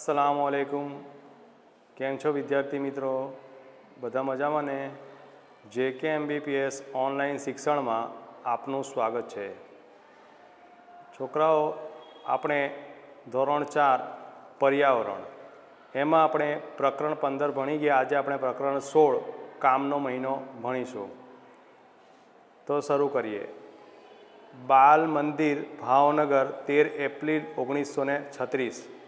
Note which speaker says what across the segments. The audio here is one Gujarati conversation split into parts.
Speaker 1: અસલામ આલેકુમ કેમ છો વિદ્યાર્થી મિત્રો? બધા મજામાં ને? જે કે એમબીપીએસ ઓનલાઈન શિક્ષણમાં આપનું સ્વાગત છે. છોકરાઓ, આપણે ધોરણ ચાર પર્યાવરણ, એમાં આપણે પ્રકરણ પંદર ભણી ગયા, આજે આપણે પ્રકરણ સોળ કામનો મહિનો ભણીશું. તો શરૂ કરીએ. બાલ મંદિર ભાવનગર તેર એપ્રિલ ઓગણીસો ને છત્રીસ.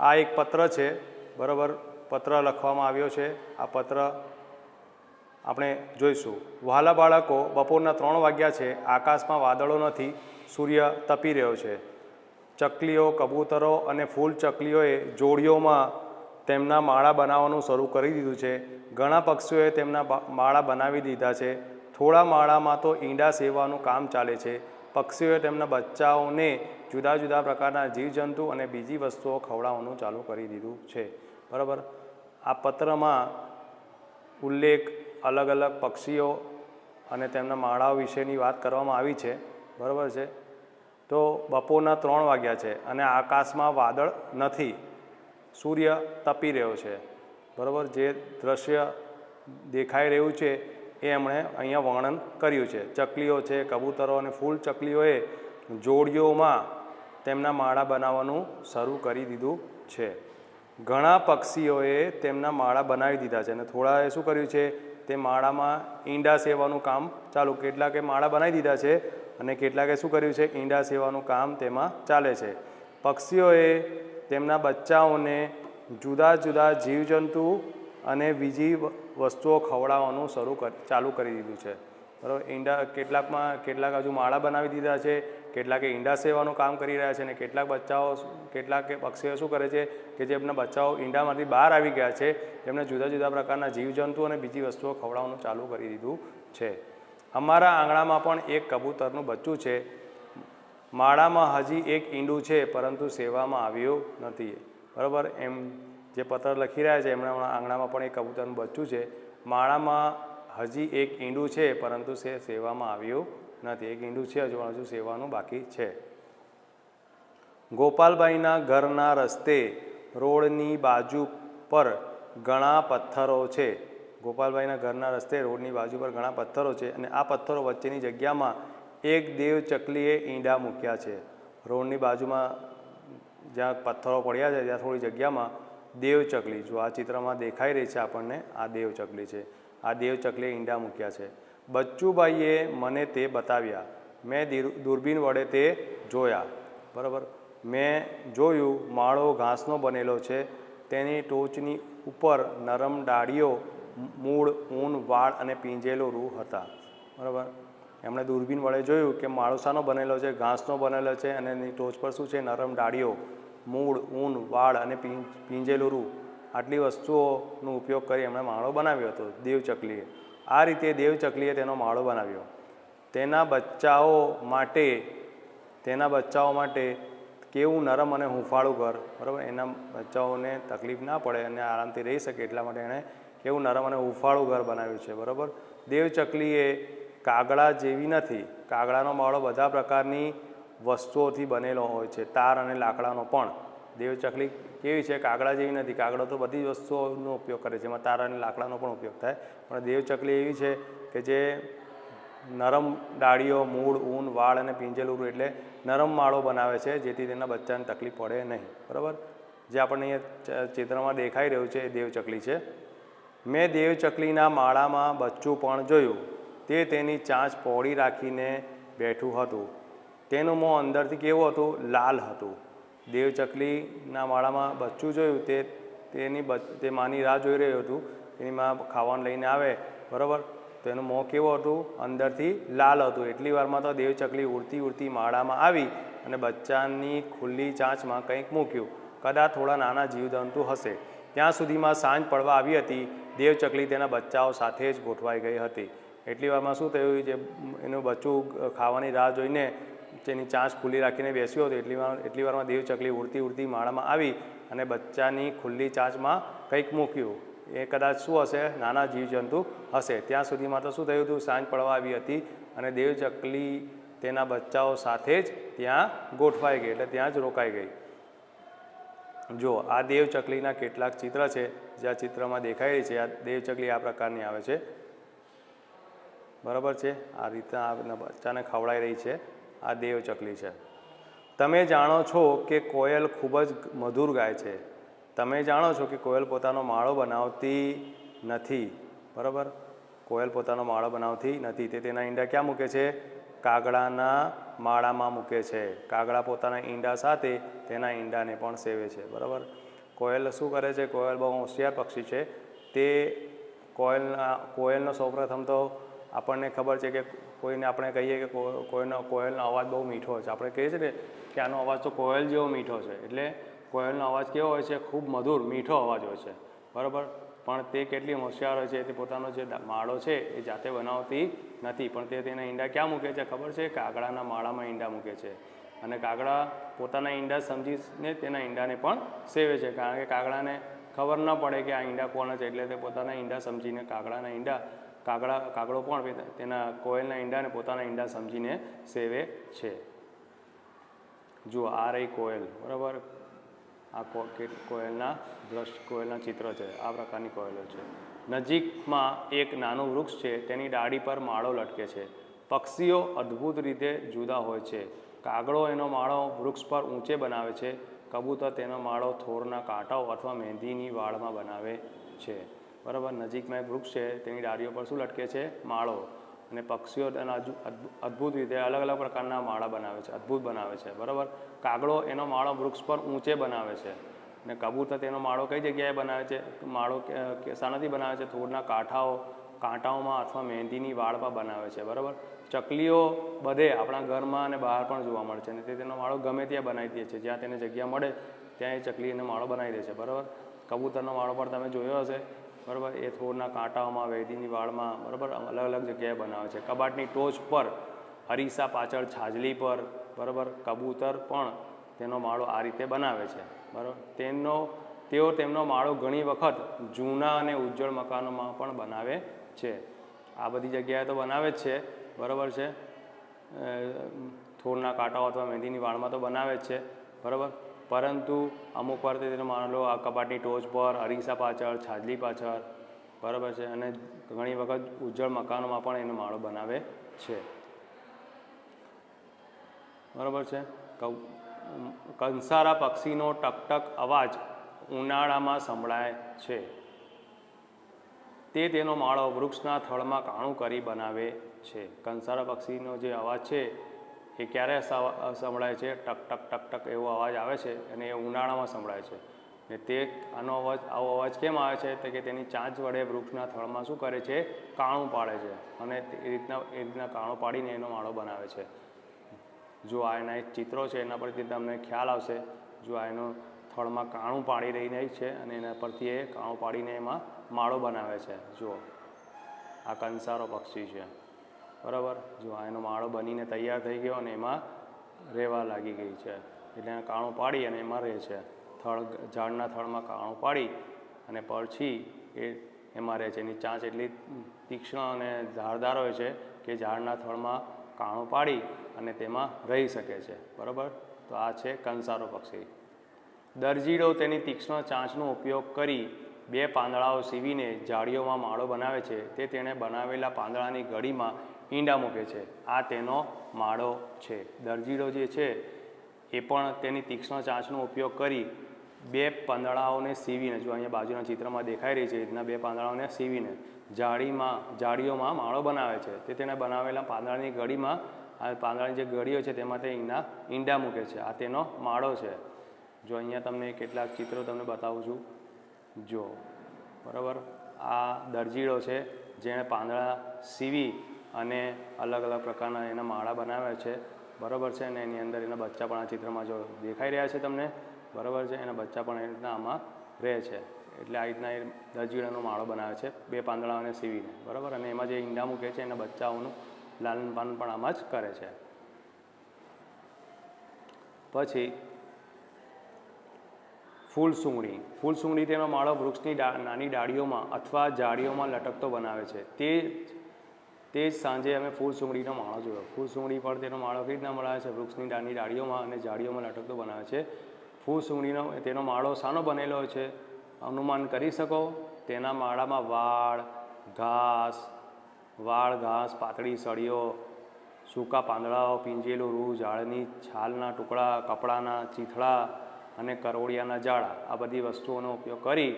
Speaker 1: આ એક પત્ર છે. બરાબર? પત્ર લખવામાં આવ્યો છે. આ પત્ર આપણે જોઈશું. વહાલા બાળકો બપોરના ત્રણ વાગ્યા છે. આકાશમાં વાદળો નથી. સૂર્ય તપી રહ્યો છે. ચકલીઓ, કબૂતરો અને ફૂલ ચકલીઓએ જોડીઓમાં તેમના માળા બનાવવાનું શરૂ કરી દીધું છે. ઘણા પક્ષીઓએ તેમના માળા બનાવી દીધા છે. થોડા માળામાં તો ઈંડા સેવાનું કામ ચાલે છે. પક્ષીઓએ તેમના બચ્ચાઓને જુદા જુદા પ્રકારના જીવજંતુ અને બીજી વસ્તુઓ ખવડાવવાનું ચાલુ કરી દીધું છે. બરાબર? આ પત્રમાં ઉલ્લેખ અલગ અલગ પક્ષીઓ અને તેમના માળાઓ વિશેની વાત કરવામાં આવી છે. બરાબર છે? તો બપોરના ત્રણ વાગ્યા છે અને આકાશમાં વાદળ નથી. સૂર્ય તપી રહ્યો છે. બરાબર? જે દ્રશ્ય દેખાઈ રહ્યું છે એ એમણે અહીંયા વર્ણન કર્યું છે. ચકલીઓ છે, કબૂતરો અને ફૂલ ચકલીઓએ જોડીઓમાં તેમના માળા બનાવવાનું શરૂ કરી દીધું છે. ઘણા પક્ષીઓએ તેમના માળા બનાવી દીધા છે અને થોડાએ શું કર્યું છે, તે માળામાં ઈંડા સેવાનું કામ ચાલુ, કેટલાકે માળા બનાવી દીધા છે અને કેટલાકે શું કર્યું છે, ઈંડા સેવાનું કામ તેમાં ચાલે છે. પક્ષીઓએ તેમના બચ્ચાઓને જુદા જુદા જીવજંતુ અને બીજી વસ્તુઓ ખવડાવવાનું શરૂ કર, ચાલુ કરી દીધું છે. બરાબર? ઈંડા, કેટલાકમાં, કેટલાક હજુ માળા બનાવી દીધા છે, કેટલાકે ઈંડા સેવાનું કામ કરી રહ્યા છે અને કેટલાક બચ્ચાઓ કેટલાક પક્ષીઓ શું કરે છે કે જે એમના બચ્ચાઓ ઈંડામાંથી બહાર આવી ગયા છે, એમને જુદા જુદા પ્રકારના જીવજંતુ અને બીજી વસ્તુઓ ખવડાવવાનું ચાલુ કરી દીધું છે. અમારા આંગણામાં પણ એક કબૂતરનું બચ્ચું છે. માળામાં હજી એક ઈંડું છે, પરંતુ સેવામાં આવ્યું નથી. બરાબર? એમ જે પત્ર લખી રહ્યા છે એમણે હમણાં આંગણામાં પણ એક કબૂતરનું બચ્ચું છે. માળામાં હજી એક ઈંડું છે, પરંતુ સે, સેવામાં આવ્યું નથી. એક ઈંડું છે, હજુ હજુ સેવાનું બાકી છે. ગોપાલભાઈના ઘરના રસ્તે રોડની બાજુ પર ઘણા પથ્થરો છે. ગોપાલભાઈના ઘરના રસ્તે રોડની બાજુ પર ઘણા પથ્થરો છે અને આ પથ્થરો વચ્ચેની જગ્યામાં એક દેવ ચકલીએ ઈંડા મૂક્યા છે. રોડની બાજુમાં જ્યાં પથ્થરો પડ્યા છે, ત્યાં થોડી જગ્યામાં દેવ ચકલી જો આ ચિત્રમાં દેખાઈ રહી છે આપણને, આ દેવચકલી છે. આ દેવચકલીએ ઈંડા મૂક્યા છે. બચ્ચુભાઈએ મને તે બતાવ્યા. મેં દૂરબીન વડે તે જોયા. બરાબર? મેં જોયું, માળો ઘાસનો બનેલો છે. તેની ટોચની ઉપર નરમ ડાળીઓ મૂળ, ઊન, વાળ અને પીંજેલો રૂ હતા. બરાબર? એમણે દૂરબીન વડે જોયું કે માળો બનેલો છે, ઘાસનો બનેલો છે અને એની ટોચ પર શું છે? નરમ ડાળીઓ. મૂળ, ઊન, વાળ અને પીંજેલું રૂ આટલી વસ્તુઓનો ઉપયોગ કરી એમણે માળો બનાવ્યો હતો, દેવચકલીએ. આ રીતે દેવચકલીએ તેનો માળો બનાવ્યો. તેના બચ્ચાઓ માટે, તેના બચ્ચાઓ માટે કેવું નરમ અને હુંફાળું ઘર, બરાબર? એના બચ્ચાઓને તકલીફ ના પડે અને આરામથી રહી શકે એટલા માટે એણે કેવું નરમ અને હુંફાળું ઘર બનાવ્યું છે, બરાબર? દેવચકલીએ કાગડા જેવી નથી. કાગડાનો માળો બધા પ્રકારની વસ્તુઓથી બનેલો હોય છે. તાર અને લાકડાનો પણ. દેવચકલી કેવી છે? કાગડા જેવી નથી. કાગડો તો બધી વસ્તુઓનો ઉપયોગ કરે છે. એમાં તાર અને લાકડાનો પણ ઉપયોગ થાય. પણ દેવચકલી એવી છે કે જે નરમ ડાળીઓ, મૂળ, ઊન, વાળ અને પિંજેલું એટલે નરમ માળો બનાવે છે, જેથી તેના બચ્ચાને તકલીફ પડે નહીં. બરાબર? જે આપણને અહીંયા ચિત્રમાં દેખાઈ રહ્યું છે એ દેવચકલી છે. મેં દેવચકલીના માળામાં બચ્ચું પણ જોયું. તે તેની ચાંચ પહોળી રાખીને બેઠું હતું. તેનું મોં અંદરથી કેવું હતું? લાલ હતું. દેવચકલીના માળામાં બચ્ચું જોયું, તે તેની તે માની રાહ જોઈ રહ્યું હતું. તેની માં ખાવાનું લઈને આવે, બરાબર? તો એનું મોં કેવું હતું? અંદરથી લાલ હતું. એટલી વારમાં તો દેવચકલી ઉડતી ઉડતી માળામાં આવી અને બચ્ચાની ખુલ્લી ચાંચમાં કંઈક મૂક્યું. કદાચ થોડા નાના જીવજંતુ હશે. ત્યાં સુધીમાં સાંજ પડવા આવી હતી. દેવચકલી તેના બચ્ચાઓ સાથે જ ગોઠવાઈ ગઈ હતી. એટલી વારમાં શું થયું? જે એનું બચ્ચું ખાવાની રાહ જોઈને તેની ચાંચ ખુલ્લી રાખીને બેસ્યો હતો. એટલી વાર, એટલી વારમાં દેવચકલી ઉડતી ઉડતી માળામાં આવી અને બચ્ચાની ખુલ્લી ચાંચમાં કંઈક મૂક્યું. એ કદાચ શું હશે? નાના જીવજંતુ હશે. ત્યાં સુધીમાં તો શું થયું હતું? સાંજ પડવા આવી હતી અને દેવચકલી તેના બચ્ચાઓ સાથે જ ત્યાં ગોઠવાઈ ગઈ એટલે ત્યાં જ રોકાઈ ગઈ. જો, આ દેવ ચકલીના કેટલાક ચિત્ર છે, જે આ ચિત્રમાં દેખાય છે. આ દેવ ચકલી આ પ્રકારની આવે છે. બરાબર છે? આ રીતના આ બચ્ચાને ખવડાઈ રહી છે. આ દેવ ચકલી છે. તમે જાણો છો કે કોયલ ખૂબ જ મધુર ગાય છે. તમે જાણો છો કે કોયલ પોતાનો માળો બનાવતી નથી. બરાબર? કોયલ પોતાનો માળો બનાવતી નથી. તે તેના ઈંડા ક્યાં મૂકે છે? કાગડાના માળામાં મૂકે છે. કાગડા પોતાના ઈંડા સાથે તેના ઈંડાને પણ સેવે છે. બરાબર? કોયલ શું કરે છે? કોયલ બહુ હોશિયાર પક્ષી છે. તે કોયલના કોયલનો સૌપ્રથમ તો આપણને ખબર છે કે કોઈને આપણે કહીએ કે કો- કોયલનો કોયલનો અવાજ બહુ મીઠો છે. આપણે કહીએ છીએ ને કે આનો અવાજ તો કોયલ જેવો મીઠો છે. એટલે કોયલનો અવાજ કેવો હોય છે? ખૂબ મધુર, મીઠો અવાજ હોય છે. બરાબર? પણ તે કેટલી હોશિયાર હોય છે? તે પોતાનો જે માળો છે એ જાતે બનાવતી નથી. પણ તે તેના ઈંડા ક્યાં મૂકે છે? ખબર છે? કાગડાના માળામાં ઈંડા મૂકે છે. અને કાગડા પોતાના ઈંડા સમજીને તેના ઈંડાને પણ સેવે છે. કારણ કે કાગડાને ખબર ન પડે કે આ ઈંડા કોણ છે? એટલે તે પોતાના ઈંડા સમજીને કાગડાના ઈંડા કાગડા કાગડો પણ તેના કોયલના ઈંડાને પોતાના ઈંડા સમજીને સેવે છે. જુઓ, આ રહી કોયલ, બરાબર? આ કોયલના દ્રશ્ય કોયલના ચિત્ર છે. આ પ્રકારની કોયલો છે. નજીકમાં એક નાનું વૃક્ષ છે, તેની ડાળી પર માળો લટકે છે. પક્ષીઓ અદ્ભુત રીતે જુદા હોય છે. કાગડો એનો માળો વૃક્ષ પર ઊંચે બનાવે છે. કબૂતર તેનો માળો થોરના કાંટાઓ અથવા મહેંદીની વાળમાં બનાવે છે. બરાબર, નજીકમાં એક વૃક્ષ છે, તેની ડાળીઓ પર શું લટકે છે? માળો. અને પક્ષીઓ તેના અદ્ભુત રીતે અલગ અલગ પ્રકારના માળા બનાવે છે, અદ્ભુત બનાવે છે, બરાબર? કાગડો એનો માળો વૃક્ષ પર ઊંચે બનાવે છે. અને કબૂતર તેનો માળો કઈ જગ્યાએ બનાવે છે? માળો શાનાથી બનાવે છે? થોડના કાંઠાઓ કાંટાઓમાં અથવા મહેંદીની વાળ પર બનાવે છે, બરાબર? ચકલીઓ બધે આપણા ઘરમાં અને બહાર પણ જોવા મળે છે અને તે તેનો માળો ગમે ત્યાં બનાવી દે છે. જ્યાં તેને જગ્યા મળે, ત્યાં એ ચકલી એનો માળો બનાવી દે છે, બરાબર? કબૂતરનો માળો પણ તમે જોયો હશે. બરાબર? એ થોડના કાંટાઓમાં, વેદીની વાળમાં, બરાબર? અલગ અલગ જગ્યાએ બનાવે છે. કબાટની ટોચ પર, હરીસા પાછળ છાજલી પર, બરાબર? કબૂતર પણ તેનો માળો આ રીતે બનાવે છે. બરાબર? તેનો, તેઓ તેમનો માળો ઘણી વખત જૂના અને ઉજ્જવળ મકાનોમાં પણ બનાવે છે. આ બધી જગ્યાએ તો બનાવે જ છે. બરાબર છે? થોરના કાંટાઓ અથવા મહેંદીની વાળમાં તો બનાવે જ છે. બરાબર? પરંતુ અમુક વાર તેને તેનો લો આ કપાટની ટોચ પર, અરીસા પાછળ, છાજલી પાછળ, બરાબર છે, અને ઘણી વખત ઉજ્જળ મકાનોમાં પણ એનો માળો બનાવે છે. બરાબર છે? કંસારા પક્ષીનો ટકટક અવાજ ઉનાળામાં સંભળાય છે. તે તેનો માળો વૃક્ષના થળમાં કાણું કરી બનાવે છે. કંસારા પક્ષીનો જે અવાજ છે એ ક્યારે સંભળાય છે? ટક ટક ટક ટક એવો અવાજ આવે છે અને એ ઉનાળામાં સંભળાય છે. ને તે આનો અવાજ, આવો અવાજ કેમ આવે છે? તો કે તેની ચાંચ વડે વૃક્ષના થળમાં શું કરે છે? કાણું પાડે છે. અને એ રીતના એ રીતના કાણું પાડીને એનો માળો બનાવે છે. જો આ એના એક ચિત્રો છે, એના પરથી તમને ખ્યાલ આવશે. જો આ એનો થળમાં કાણું પાડી રહી છે અને એના પરથી એ કાણું પાડીને એમાં માળો બનાવે છે. જુઓ. આ કંસારો પક્ષી છે. બરાબર? જો આ એનો માળો બનીને તૈયાર થઈ ગયો અને એમાં રહેવા લાગી ગઈ છે. એટલે એને કાણું પાડી અને એમાં રહે છે. થળ, ઝાડના થળમાં કાણું પાડી અને પછી એ એમાં રહે છે. એની ચાંચ એટલી તીક્ષ્ણ અને ધારદાર હોય છે કે ઝાડના થળમાં કાણું પાડી અને તેમાં રહી શકે છે. બરાબર? તો આ છે કંસારો પક્ષી. દરજીડો તેની તીક્ષ્ણ ચાંચનો ઉપયોગ કરી બે પાંદડાઓ સીવીને જાળીઓમાં માળો બનાવે છે. તે તેણે બનાવેલા પાંદડાની ગળીમાં ઈંડા મૂકે છે. આ તેનો માળો છે. દરજીડો જે છે, એ પણ તેની તીક્ષ્ણ ચાંચનો ઉપયોગ કરી બે પાંદડાઓને સીવીને, જો અહીંયા બાજુના ચિત્રમાં દેખાઈ રહી છે, એ રીતના બે પાંદડાઓને સીવીને જાળીમાં, જાળીઓમાં માળો બનાવે છે. તે તેને બનાવેલા પાંદડાની ગળીમાં, આ પાંદડાની જે ગળીઓ છે, તેમાં તે ઈંડા ઈંડા મૂકે છે. આ તેનો માળો છે. જો અહીંયા તમને કેટલાક ચિત્રો તમને બતાવું છું. જો, બરાબર? આ દરજીડો છે, જેણે પાંદડા સીવી અને અલગ અલગ પ્રકારના એના માળા બનાવ્યા છે. બરાબર છે? અને એની અંદર એના બચ્ચા પણ આ ચિત્રમાં જો દેખાઈ રહ્યા છે તમને? બરાબર છે? એના બચ્ચા પણ એ રીતના આમાં રહે છે. એટલે આ રીતના એ દરજીડાનો માળો બનાવે છે. બે પાંદડાઓને સીવીને. બરાબર? અને એમાં જે ઈંડા મૂકે છે, એના બચ્ચાઓનું લાલન પાલન પણ આમાં જ કરે છે. પછી ફૂલ સૂંગળી ફૂલ સૂંગળી તેનો માળો વૃક્ષની નાની ડાળીઓમાં અથવા જાળીઓમાં લટકતો બનાવે છે. તે તે જ સાંજે અમે ફૂલ સુંગડીનો માળો જોયો. ફૂલ સુંગડી પર તેનો માળો કેવી રીતના બનાવે છે? વૃક્ષની ડાની ડાળીઓમાં અને ઝાડીઓમાં લટકતો બનાવે છે. ફૂલ સુંગડીનો તેનો માળો શાનો બનેલો છે. અનુમાન કરી શકો? તેના માળામાં વાળ, ઘાસ વાળ, ઘાસ, પાતળી સળીઓ, સૂકા પાંદડાઓ, પીંજેલું રૂ, ઝાડની છાલના ટુકડા, કપડાના ચીથડા અને કરોળિયાના ઝાડા આ બધી વસ્તુઓનો ઉપયોગ કરી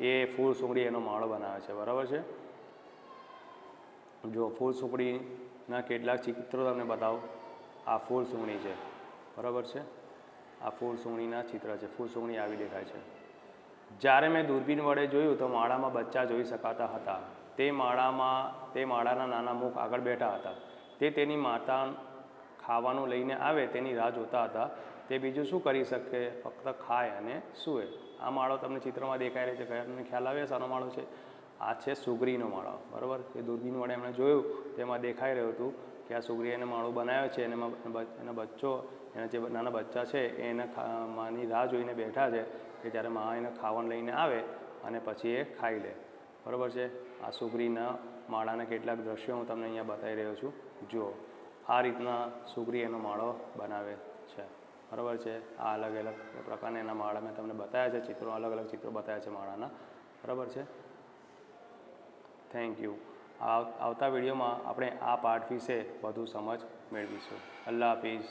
Speaker 1: એ ફૂલ સુંગડી એનો માળો બનાવે છે. બરાબર છે? જો ફૂલ સુપડીના કેટલાક ચિત્રો તમને બતાવું. આ ફૂલ સુંગડી છે. બરાબર છે? આ ફૂલ સુંગડીના ચિત્ર છે. ફૂલ સુંગડી આવી દેખાય છે. જ્યારે મેં દૂરબીન વડે જોયું તો માળામાં બચ્ચા જોઈ શકાતા હતા. તે માળામાં, તે માળાના નાના મુખ આગળ બેઠા હતા. તે તેની માતા ખાવાનું લઈને આવે, તેની રાહ જોતા હતા. તે બીજું શું કરી શકે? ફક્ત ખાય અને સૂએ આ માળો તમને ચિત્રમાં દેખાઈ રહ્યો છે. તમને ખ્યાલ આવે? સાનો માળો છે. આ છે સુગરીનો માળો. બરાબર? એ દૂરબીન વડે એમણે જોયું, તેમાં દેખાઈ રહ્યું હતું કે આ સુગરી એને માળો બનાવ્યો છે એનામાં એના બચ્ચો, એના જે નાના બચ્ચા છે, એ એના માની રાહ જોઈને બેઠા છે કે જ્યારે મા એને ખાવાનું લઈને આવે અને પછી એ ખાઈ લે. બરાબર છે? આ સુગરીના માળાના કેટલાક દ્રશ્યો હું તમને અહીંયા બતાવી રહ્યો છું. જુઓ. આ રીતના સુગરી એનો માળો બનાવે છે. બરાબર છે? આ અલગ અલગ પ્રકારના એના માળા મેં તમને બતાવ્યા છે. ચિત્રો અલગ અલગ ચિત્રો બતાવ્યા છે માળાના. બરાબર છે? Thank you. આવ- આવતા વિડીયોમાં આપણે આ પાઠ વિશે વધુ સમજ મેળવીશું. અલ્લાહ હાફિઝ.